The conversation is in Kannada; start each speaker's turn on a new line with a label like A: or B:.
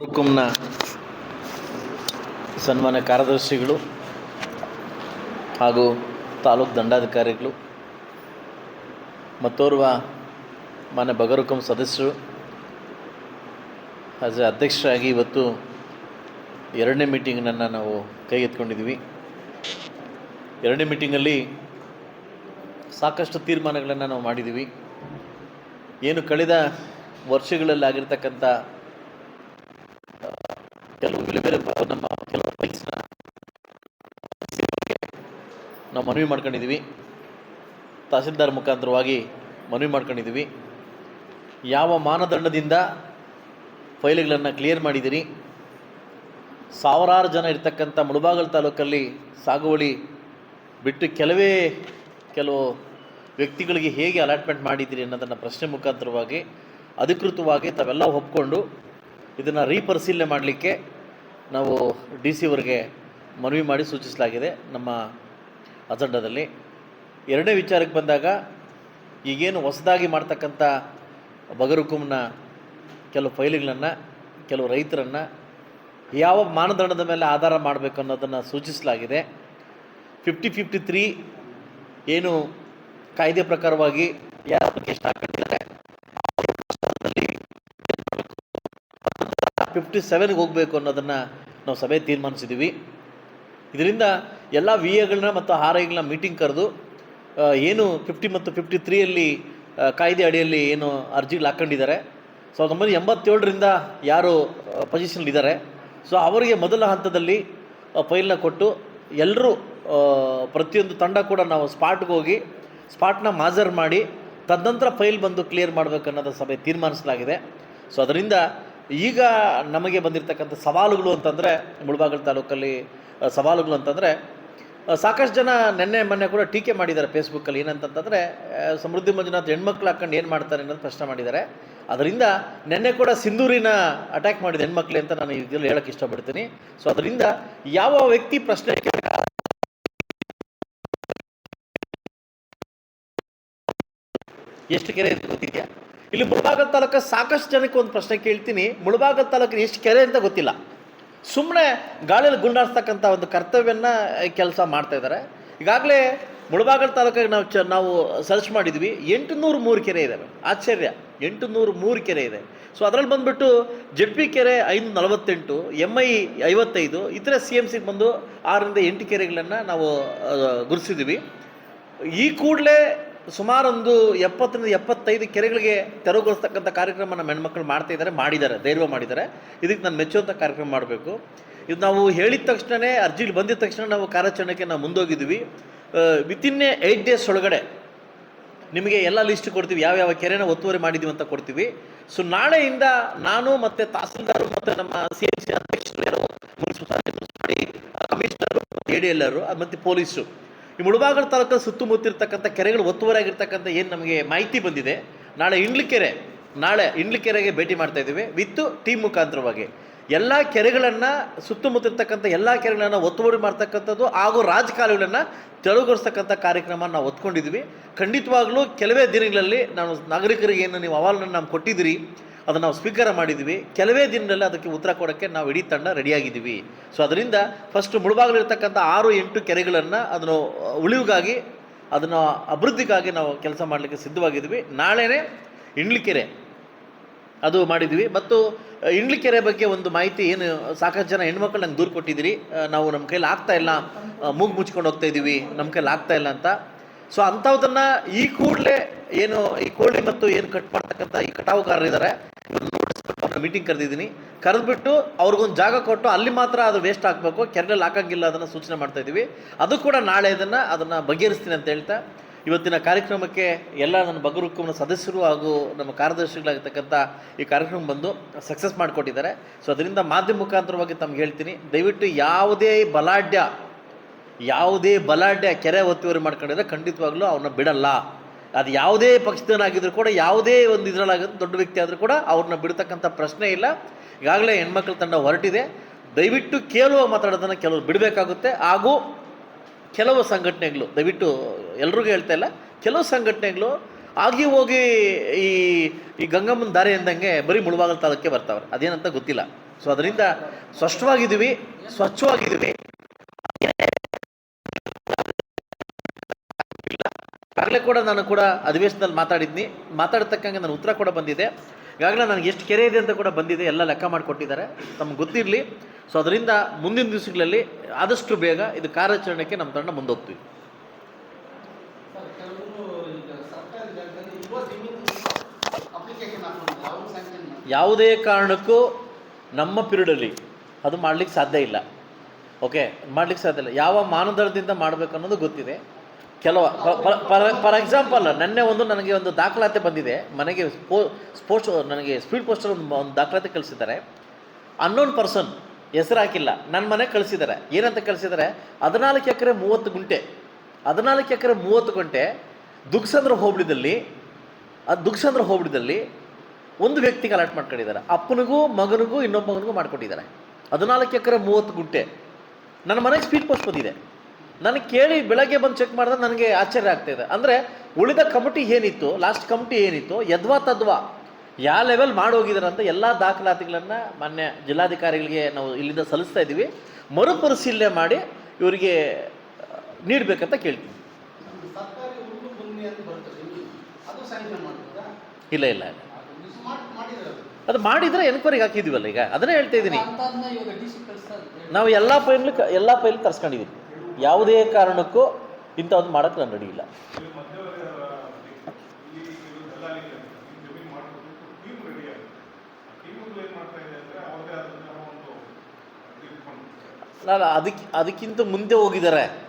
A: ಹುಕುಂನ ಸನ್ಮಾನ್ಯ ಕಾರ್ಯದರ್ಶಿಗಳು ಹಾಗೂ ತಾಲೂಕು ದಂಡಾಧಿಕಾರಿಗಳು, ಮತ್ತೋರ್ವ ಮಾನ್ಯ ಬಗರುಕುಂ ಸದಸ್ಯರು ಆಸ್ ಅಧ್ಯಕ್ಷರಾಗಿ ಇವತ್ತು ಎರಡನೇ ಮೀಟಿಂಗ್ನನ್ನು ನಾವು ಕೈಗೆತ್ಕೊಂಡಿದ್ವಿ ಎರಡನೇ ಮೀಟಿಂಗಲ್ಲಿ ಸಾಕಷ್ಟು ತೀರ್ಮಾನಗಳನ್ನು ನಾವು ಮಾಡಿದ್ದೀವಿ. ಏನು ಕಳೆದ ವರ್ಷಗಳಲ್ಲಿ ಆಗಿರ್ತಕ್ಕಂಥ ಬೇರೆ ನಮ್ಮ ಕೆಲವು ಫೈಲ್ಸ್ನ ನಾವು ಮನವಿ ಮಾಡ್ಕೊಂಡಿದ್ದೀವಿ ತಹಸೀಲ್ದಾರ್ ಮುಖಾಂತರವಾಗಿ ಮನವಿ ಮಾಡ್ಕೊಂಡಿದ್ದೀವಿ ಯಾವ ಮಾನದಂಡದಿಂದ ಫೈಲ್ಗಳನ್ನು ಕ್ಲಿಯರ್ ಮಾಡಿದ್ದೀರಿ ಸಾವಿರಾರು ಜನ ಇರ್ತಕ್ಕಂಥ ಮುಳಬಾಗಲ್ ತಾಲೂಕಲ್ಲಿ ಸಾಗುವಳಿ ಬಿಟ್ಟು ಕೆಲವೇ ಕೆಲವು ವ್ಯಕ್ತಿಗಳಿಗೆ ಹೇಗೆ ಅಲಾಟ್ಮೆಂಟ್ ಮಾಡಿದ್ದೀರಿ ಅನ್ನೋದನ್ನು ಪ್ರಶ್ನೆ ಮುಖಾಂತರವಾಗಿ, ಅಧಿಕೃತವಾಗಿ ತಾವೆಲ್ಲ ಒಪ್ಕೊಂಡು ಇದನ್ನು ರೀಪರಿಶೀಲನೆ ಮಾಡಲಿಕ್ಕೆ ನಾವು ಡಿ ಸಿ ಅವರಿಗೆ ಮನವಿ ಮಾಡಿ ಸೂಚಿಸಲಾಗಿದೆ ನಮ್ಮ ಅಜೆಂಡಾದಲ್ಲಿ. ಎರಡನೇ ವಿಚಾರಕ್ಕೆ ಬಂದಾಗ ಈಗೇನು ಹೊಸದಾಗಿ ಮಾಡ್ತಕ್ಕಂಥ ಬಗರುಕುಂನ ಕೆಲವು ಫೈಲ್ಗಳನ್ನು, ಕೆಲವು ರೈತರನ್ನು ಯಾವ ಮಾನದಂಡದ ಮೇಲೆ ಆಧಾರ ಮಾಡಬೇಕು ಅನ್ನೋದನ್ನು ಸೂಚಿಸಲಾಗಿದೆ. ಫಿಫ್ಟಿ ಫಿಫ್ಟಿ ತ್ರೀ ಏನು ಕಾಯ್ದೆ ಪ್ರಕಾರವಾಗಿ ಯಾರು ಅಪ್ಲಿಕೇಶನ್ ಹಾಕೊಂಡಿದ್ದಾರೆ ಫಿಫ್ಟಿ ಸೆವೆನ್ಗೆ ಹೋಗಬೇಕು ಅನ್ನೋದನ್ನು ನಾವು ಸಭೆ ತೀರ್ಮಾನಿಸಿದ್ದೀವಿ ಇದರಿಂದ ಎಲ್ಲ ವಿ ಎಗಳನ್ನ ಮತ್ತು ಆರ್ ಐಗಳನ್ನ ಮೀಟಿಂಗ್ ಕರೆದು ಏನು ಫಿಫ್ಟಿ ಮತ್ತು ಫಿಫ್ಟಿ ತ್ರೀಯಲ್ಲಿ ಕಾಯ್ದೆ ಅಡಿಯಲ್ಲಿ ಏನು ಅರ್ಜಿಗಳು ಹಾಕ್ಕೊಂಡಿದ್ದಾರೆ ಸಾವಿರದ ಒಂಬೈನೂರ ಎಂಬತ್ತೇಳರಿಂದ ಯಾರು ಪೊಸಿಷನ್ಲಿದ್ದಾರೆ ಸೊ ಅವರಿಗೆ ಮೊದಲ ಹಂತದಲ್ಲಿ ಫೈಲ್ನ ಕೊಟ್ಟು ಎಲ್ಲರೂ ಪ್ರತಿಯೊಂದು ತಂಡ ಕೂಡ ನಾವು ಸ್ಪಾಟ್ಗೆ ಹೋಗಿ ಸ್ಪಾಟ್ನ ಮಾಜರ್ ಮಾಡಿ, ತದನಂತರ ಫೈಲ್ ಬಂದು ಕ್ಲಿಯರ್ ಮಾಡಬೇಕು ಅನ್ನೋದು ಸಭೆ ತೀರ್ಮಾನಿಸಲಾಗಿದೆ. ಸೊ ಅದರಿಂದ ಈಗ ನಮಗೆ ಬಂದಿರತಕ್ಕಂಥ ಸವಾಲುಗಳು ಅಂತಂದರೆ ಮುಳಬಾಗಲ್ ತಾಲೂಕಲ್ಲಿ ಸವಾಲುಗಳು ಅಂತಂದರೆ ಸಾಕಷ್ಟು ಜನ ನಿನ್ನೆ ಮೊನ್ನೆ ಕೂಡ ಟೀಕೆ ಮಾಡಿದ್ದಾರೆ ಫೇಸ್ಬುಕ್ಕಲ್ಲಿ ಏನಂತಂತಂದರೆ ಸಮೃದ್ಧಿ ಮಂಜುನಾಥ್ ಹೆಣ್ಮಕ್ಳು ಹಾಕ್ಕೊಂಡು ಏನು ಮಾಡ್ತಾರೆ ಅನ್ನೋದು ಪ್ರಶ್ನೆ ಮಾಡಿದ್ದಾರೆ. ಅದರಿಂದ ನಿನ್ನೆ ಕೂಡ ಸಿಂಧೂರಿನ ಅಟ್ಯಾಕ್ ಮಾಡಿದ ಹೆಣ್ಮಕ್ಳು ಅಂತ ನಾನು ಇದರಲ್ಲಿ ಹೇಳೋಕ್ಕೆ ಇಷ್ಟಪಡ್ತೀನಿ. ಸೊ ಅದರಿಂದ ಯಾವ ವ್ಯಕ್ತಿ ಪ್ರಶ್ನೆ ಎಷ್ಟು ಕೆರೆ ಗೊತ್ತಿದೆಯಾ? ಇಲ್ಲಿ ಮುಳಬಾಗಲ್ ತಾಲೂಕು ಸಾಕಷ್ಟು ಜನಕ್ಕೆ ಒಂದು ಪ್ರಶ್ನೆ ಕೇಳ್ತೀನಿ. ಮುಳಬಾಗಲ್ ತಾಲೂಕಿನ ಎಷ್ಟು ಕೆರೆ ಅಂತ ಗೊತ್ತಿಲ್ಲ. ಸುಮ್ಮನೆ ಗಾಳಿಯಲ್ಲಿ ಗುಂಡಾಡ್ಸ್ತಕ್ಕಂಥ ಒಂದು ಕರ್ತವ್ಯನ ಕೆಲಸ ಮಾಡ್ತಾ ಇದ್ದಾರೆ. ಈಗಾಗಲೇ ಮುಳಬಾಗಲ್ ತಾಲೂಕಿಗೆ ನಾವು ಚ, ನಾವು ಸರ್ಚ್ ಮಾಡಿದ್ವಿ. ಎಂಟುನೂರು ಮೂರು ಕೆರೆ ಇದ್ದಾವೆ ಆಶ್ಚರ್ಯ. ಎಂಟುನೂರು ಮೂರು ಕೆರೆ ಇದೆ. ಸೊ ಅದರಲ್ಲಿ ಬಂದುಬಿಟ್ಟು ಜೆಡ್ ಪಿ ಕೆರೆ ಐನೂರ ನಲವತ್ತೆಂಟು ಎಂ ಐ ಐವತ್ತೈದು, ಇತರೆ ಸಿ ಎಂ ಸಿಗೆ ಬಂದು ಆರರಿಂದ ಎಂಟು ಕೆರೆಗಳನ್ನು ನಾವು ಗುರುಸಿದ್ವಿ ಈ ಕೂಡಲೇ ಸುಮಾರೊಂದು ಎಪ್ಪತ್ತರಿಂದ ಎಪ್ಪತ್ತೈದು ಕೆರೆಗಳಿಗೆ ತೆರವುಗೊಳಿಸ್ತಕ್ಕಂಥ ಕಾರ್ಯಕ್ರಮ ನಮ್ಮ ಹೆಣ್ಮಕ್ಳು ಮಾಡ್ತಾ ಇದ್ದಾರೆ, ಮಾಡಿದ್ದಾರೆ ಧೈರ್ಯ ಮಾಡಿದ್ದಾರೆ. ಇದಕ್ಕೆ ನಾನು ಮೆಚ್ಚುವಂಥ ಕಾರ್ಯಕ್ರಮ ಮಾಡಬೇಕು. ಇದು ನಾವು ಹೇಳಿದ ತಕ್ಷಣವೇ ಅರ್ಜಿಲಿ ಬಂದಿದ ತಕ್ಷಣ ನಾವು ಕಾರ್ಯಾಚರಣೆಗೆ ನಾವು ಮುಂದೋಗಿದ್ವಿ ವಿತಿನ್ ಎ ಏಯ್ಟ್ ಡೇಸ್ ಒಳಗಡೆ ನಿಮಗೆ ಎಲ್ಲ ಲಿಸ್ಟ್ ಕೊಡ್ತೀವಿ. ಯಾವ ಯಾವ ಕೆರೆನ ಒತ್ತುವರಿ ಮಾಡಿದ್ದೀವಿ ಅಂತ ಕೊಡ್ತೀವಿ. ಸೊ ನಾಳೆಯಿಂದ ನಾನು ಮತ್ತು ತಹಸೀಲ್ದಾರ್ ಮತ್ತು ನಮ್ಮ ಸಿ ಎಂ ಸಿ ಅಧ್ಯಕ್ಷರು ಕಮಿಷನರು ಎ ಡಿ ಎಲ್ಲರು ಮತ್ತು ಪೊಲೀಸರು ಈ ಮುಳಬಾಗಲ್ ತಾಲೂಕಲ್ಲಿ ಸುತ್ತಮುತ್ತಿರ್ತಕ್ಕಂಥ ಕೆರೆಗಳು ಒತ್ತುವರಿ ಆಗಿರ್ತಕ್ಕಂಥ ಏನು ನಮಗೆ ಮಾಹಿತಿ ಬಂದಿದೆ, ನಾಳೆ ಇಂಡ್ಲಿಕೆರೆ, ನಾಳೆ ಇಂಡ್ಲಿಕೆರೆಗೆ ಭೇಟಿ ಮಾಡ್ತಾ ಇದ್ದೀವಿ. ವಿತ್ತು ಟೀಮ್ ಮುಖಾಂತರವಾಗಿ. ಎಲ್ಲ ಕೆರೆಗಳನ್ನು ಸುತ್ತಮುತ್ತಿರ್ತಕ್ಕಂಥ ಎಲ್ಲ ಕೆರೆಗಳನ್ನು ಒತ್ತುವರಿ ಮಾಡ್ತಕ್ಕಂಥದ್ದು ಹಾಗೂ ರಾಜಕಾಲುಗಳನ್ನು ತೆರವುಗೊಳಿಸ್ತಕ್ಕಂಥ ಕಾರ್ಯಕ್ರಮ ನಾವು ಒತ್ಕೊಂಡಿದ್ವಿ ಖಂಡಿತವಾಗ್ಲೂ ಕೆಲವೇ ದಿನಗಳಲ್ಲಿ ನಾನು ನಾಗರಿಕರಿಗೆ ಏನು ನೀವು ಅಹವಾಲನ್ನು ನಾವು ಕೊಟ್ಟಿದ್ದೀರಿ. ಅದನ್ನು ನಾವು ಸ್ವೀಕಾರ ಮಾಡಿದ್ವಿ. ಕೆಲವೇ ದಿನದಲ್ಲಿ ಅದಕ್ಕೆ ಉತ್ತರ ಕೊಡೋಕ್ಕೆ ನಾವು ಇಡೀ ತಂಡ ರೆಡಿಯಾಗಿದ್ದೀವಿ ಸೊ ಅದರಿಂದ ಫಸ್ಟ್ ಮುಳುಬಾಗಲಿರ್ತಕ್ಕಂಥ ಆರು, ಎಂಟು ಕೆರೆಗಳನ್ನು ಅದನ್ನು ಉಳಿವಿಗಾಗಿ ಅದನ್ನು ಅಭಿವೃದ್ಧಿಗಾಗಿ ನಾವು ಕೆಲಸ ಮಾಡಲಿಕ್ಕೆ ಸಿದ್ಧವಾಗಿದ್ವಿ. ನಾಳೆನೇ ಇಂಡ್ಲಿಕೆರೆ ಅದು ಮಾಡಿದ್ವಿ. ಮತ್ತು ಇಂಡ್ಲಿ ಇಂಡ್ಲಿಕೆರೆ ಬಗ್ಗೆ ಒಂದು ಮಾಹಿತಿ ಏನು, ಸಾಕಷ್ಟು ಜನ ಹೆಣ್ಮಕ್ಳು ನಂಗೆ ದೂರು ಕೊಟ್ಟಿದ್ದೀರಿ. ನಾವು ನಮ್ಮ ಕೈಲಿ ಆಗ್ತಾ ಇಲ್ಲ. ಮೂಗು ಮುಚ್ಕೊಂಡು ಹೋಗ್ತಾ ಇದ್ದೀವಿ ನಮ್ಮ ಕೈಲಿ ಆಗ್ತಾ ಇಲ್ಲ ಅಂತ. ಸೊ ಅಂಥವ್ದನ್ನು ಈ ಕೂಡಲೇ ಏನು, ಈ ಕೋಳಿ ಮತ್ತು ಏನು ಕಟ್ ಮಾಡ್ತಕ್ಕಂಥ ಈ ಕಟಾವುಗಾರರಿದ್ದಾರೆ. ಮೀಟಿಂಗ್ ಕರೆದಿದ್ದೀನಿ. ಕರೆದ್ಬಿಟ್ಟು ಅವ್ರಿಗೊಂದು ಜಾಗ ಕೊಟ್ಟು ಅಲ್ಲಿ ಮಾತ್ರ ಅದು ವೇಸ್ಟ್ ಆಗಬೇಕು ಕೆರೆಯಲ್ಲಿ ಹಾಕೋಂಗಿಲ್ಲ ಅದನ್ನು ಸೂಚನೆ ಮಾಡ್ತಾ ಇದ್ದೀವಿ. ಅದು ಕೂಡ ನಾಳೆ ಇದನ್ನು ಅದನ್ನು ಬಗೆಹರಿಸ್ತೀನಿ ಅಂತ ಹೇಳ್ತಾ, ಇವತ್ತಿನ ಕಾರ್ಯಕ್ರಮಕ್ಕೆ ಎಲ್ಲ ನನ್ನ ಬಗರುಕ್ಕುಮನ ಸದಸ್ಯರು ಹಾಗೂ ನಮ್ಮ ಕಾರ್ಯದರ್ಶಿಗಳಾಗಿರ್ತಕ್ಕಂಥ ಈ ಕಾರ್ಯಕ್ರಮ ಬಂದು ಸಕ್ಸಸ್ ಮಾಡಿಕೊಟ್ಟಿದ್ದಾರೆ. ಸೊ ಅದರಿಂದ ಮಾಧ್ಯಮ ಮುಖಾಂತರವಾಗಿ ತಮ್ಗೆ ಹೇಳ್ತೀನಿ, ದಯವಿಟ್ಟು ಯಾವುದೇ ಬಲಾಢ್ಯ ಯಾವುದೇ ಬಲಾಢ್ಯ ಕೆರೆ ಒತ್ತುವರಿ ಮಾಡ್ಕೊಂಡಿದ್ರೆ ಖಂಡಿತವಾಗ್ಲೂ ಅವನ್ನ ಬಿಡಲ್ಲ. ಅದು ಯಾವುದೇ ಪಕ್ಷದನಾಗಿದ್ದರೂ ಕೂಡ ಯಾವುದೇ ಒಂದು ಇದರಲ್ಲಾಗಿ ದೊಡ್ಡ ವ್ಯಕ್ತಿ ಆದರೂ ಕೂಡ ಅವ್ರನ್ನ ಬಿಡ್ತಕ್ಕಂಥ ಪ್ರಶ್ನೆ ಇಲ್ಲ. ಈಗಾಗಲೇ ಹೆಣ್ಮಕ್ಳ ತಂಡ ಹೊರಟಿದೆ. ದಯವಿಟ್ಟು ಕೇಳುವ ಮಾತಾಡೋದನ್ನು ಕೆಲವರು ಬಿಡಬೇಕಾಗುತ್ತೆ. ಹಾಗೂ ಕೆಲವು ಸಂಘಟನೆಗಳು, ದಯವಿಟ್ಟು ಎಲ್ರಿಗೂ ಹೇಳ್ತಾ ಇಲ್ಲ, ಕೆಲವು ಸಂಘಟನೆಗಳು ಆಗಿ ಹೋಗಿ ಈ ಈ ಗಂಗಮ್ಮನ ದಾರಿ ಎಂದಂಗೆ ಬರೀ ಮುಳುವಾಗಲ್ ತಾಲೂಕಿಗೆ ಬರ್ತಾವ್ರೆ. ಅದೇನಂತ ಗೊತ್ತಿಲ್ಲ. ಸೊ ಅದರಿಂದ ಸ್ಪಷ್ಟವಾಗಿದ್ದೀವಿ ಸ್ವಚ್ಛವಾಗಿದ್ದೀವಿ. ಈಗಾಗಲೇ ಕೂಡ ನಾನು ಕೂಡ ಅಧಿವೇಶನದಲ್ಲಿ ಮಾತಾಡಿದ್ನಿ. ಮಾತಾಡತಕ್ಕಂಗೆ ನನ್ನ ಉತ್ತರ ಕೂಡ ಬಂದಿದೆ. ಈಗಾಗಲೇ ನನಗೆ ಎಷ್ಟು ಕೆರೆ ಇದೆ ಅಂತ ಕೂಡ ಬಂದಿದೆ. ಎಲ್ಲ ಲೆಕ್ಕ ಮಾಡಿಕೊಟ್ಟಿದ್ದಾರೆ. ತಮ್ಗೆ ಗೊತ್ತಿರಲಿ. ಸೊ ಅದರಿಂದ ಮುಂದಿನ ದಿವಸಗಳಲ್ಲಿ ಆದಷ್ಟು ಬೇಗ ಇದು ಕಾರ್ಯಾಚರಣೆಗೆ ನಮ್ಮ ತಂಡ ಮುಂದೋಗ್ತೀವಿ. ಯಾವುದೇ ಕಾರಣಕ್ಕೂ ನಮ್ಮ ಪಿರಿಯಡಲ್ಲಿ ಅದು ಮಾಡ್ಲಿಕ್ಕೆ ಸಾಧ್ಯ ಇಲ್ಲ. ಓಕೆ ಮಾಡ್ಲಿಕ್ಕೆ ಸಾಧ್ಯ ಇಲ್ಲ. ಯಾವ ಮಾನದಂಡದಿಂದ ಮಾಡಬೇಕು ಅನ್ನೋದು ಗೊತ್ತಿದೆ. ಕೆಲವು ಫಾರ್ ಎಕ್ಸಾಂಪಲ್ ನೆನ್ನೆ ಒಂದು ನನಗೆ ಒಂದು ದಾಖಲಾತಿ ಬಂದಿದೆ. ಮನೆಗೆ ಸ್ಪೋ, ಸ್ಪೋರ್ಟ್ಸ್, ನನಗೆ ಸ್ಪೀಡ್ ಪೋಸ್ಟರ್ ಒಂದು ಒಂದು ದಾಖಲಾತಿ ಕಳಿಸಿದ್ದಾರೆ. ಅನ್ನೋನ್ ಪರ್ಸನ್ ಹೆಸರು ಹಾಕಿಲ್ಲ. ನನ್ನ ಮನೆಗೆ ಕಳಿಸಿದ್ದಾರೆ. ಏನಂತ ಕಳಿಸಿದ್ದಾರೆ? ಹದಿನಾಲ್ಕು ಎಕರೆ ಮೂವತ್ತು ಗುಂಟೆ. ಹದಿನಾಲ್ಕು ಎಕರೆ ಮೂವತ್ತು ಗುಂಟೆ, ದುಗ್ಸಂದ್ರ ಹೋಬಳಿದಲ್ಲಿ ಅದು ದುಗ್ಸಂದ್ರ ಹೋಬಳಿದಲ್ಲಿ ಒಂದು ವ್ಯಕ್ತಿಗೆ ಅಲರ್ಟ್ ಮಾಡ್ಕೊಂಡಿದ್ದಾರೆ. ಅಪ್ಪನಿಗೂ, ಮಗನಿಗೂ ಇನ್ನೊಬ್ಬ ಮಗನಿಗೂ ಮಾಡ್ಕೊಟ್ಟಿದ್ದಾರೆ ಹದಿನಾಲ್ಕು ಎಕರೆ ಮೂವತ್ತು ಗುಂಟೆ. ನನ್ನ ಮನೆಗೆ ಸ್ಪೀಡ್ ಪೋಸ್ಟ್ ಬಂದಿದೆ. ನನಗೆ ಕೇಳಿ ಬೆಳಗ್ಗೆ ಬಂದು ಚೆಕ್ ಮಾಡಿದ್ರೆ ನನಗೆ ಆಶ್ಚರ್ಯ ಆಗ್ತಾ ಇದೆ ಅಂದರೆ ಉಳಿದ ಕಮಿಟಿ ಏನಿತ್ತು ಲಾಸ್ಟ್ ಕಮಿಟಿ ಏನಿತ್ತು ಯದ್ವಾ ತದ್ವಾ ಯಾವ ಲೆವೆಲ್ ಮಾಡೋಗಿದ್ದಾರೆ ಅಂತ ಎಲ್ಲ ದಾಖಲಾತಿಗಳನ್ನು ಮಾನ್ಯ ಜಿಲ್ಲಾಧಿಕಾರಿಗಳಿಗೆ ನಾವು ಇಲ್ಲಿಂದ ಸಲ್ಲಿಸ್ತಾ ಇದ್ದೀವಿ. ಮರುಪರಿಶೀಲನೆ ಮಾಡಿ ಇವರಿಗೆ ನೀಡಬೇಕಂತ
B: ಕೇಳ್ತೀನಿ.
A: ಇಲ್ಲ ಇಲ್ಲ
B: ಅದು ಮಾಡಿ ಮಾಡಿದ್ರೆ
A: ಎನ್ಕ್ವೈರಿಗೆ ಹಾಕಿದ್ದೀವಲ್ಲ ಈಗ ಅದನ್ನೇ ಹೇಳ್ತಾ ಇದ್ದೀನಿ. ನಾವು ಎಲ್ಲ ಫೈಲ್ ಎಲ್ಲ ಫೈಲ್ ತರಿಸ್ಕೊಂಡಿದ್ದೀವಿ ಯಾವುದೇ ಕಾರಣಕ್ಕೂ ಇಂಥದ್ದು ಮಾಡೋಕ್ಕೆ ನಾನು ರೆಡಿ ಇಲ್ಲ. ನಾನು ಅದಕ್ಕೆ ಅದಕ್ಕಿಂತ ಮುಂದೆ ಹೋಗಿದ್ದಾರೆ.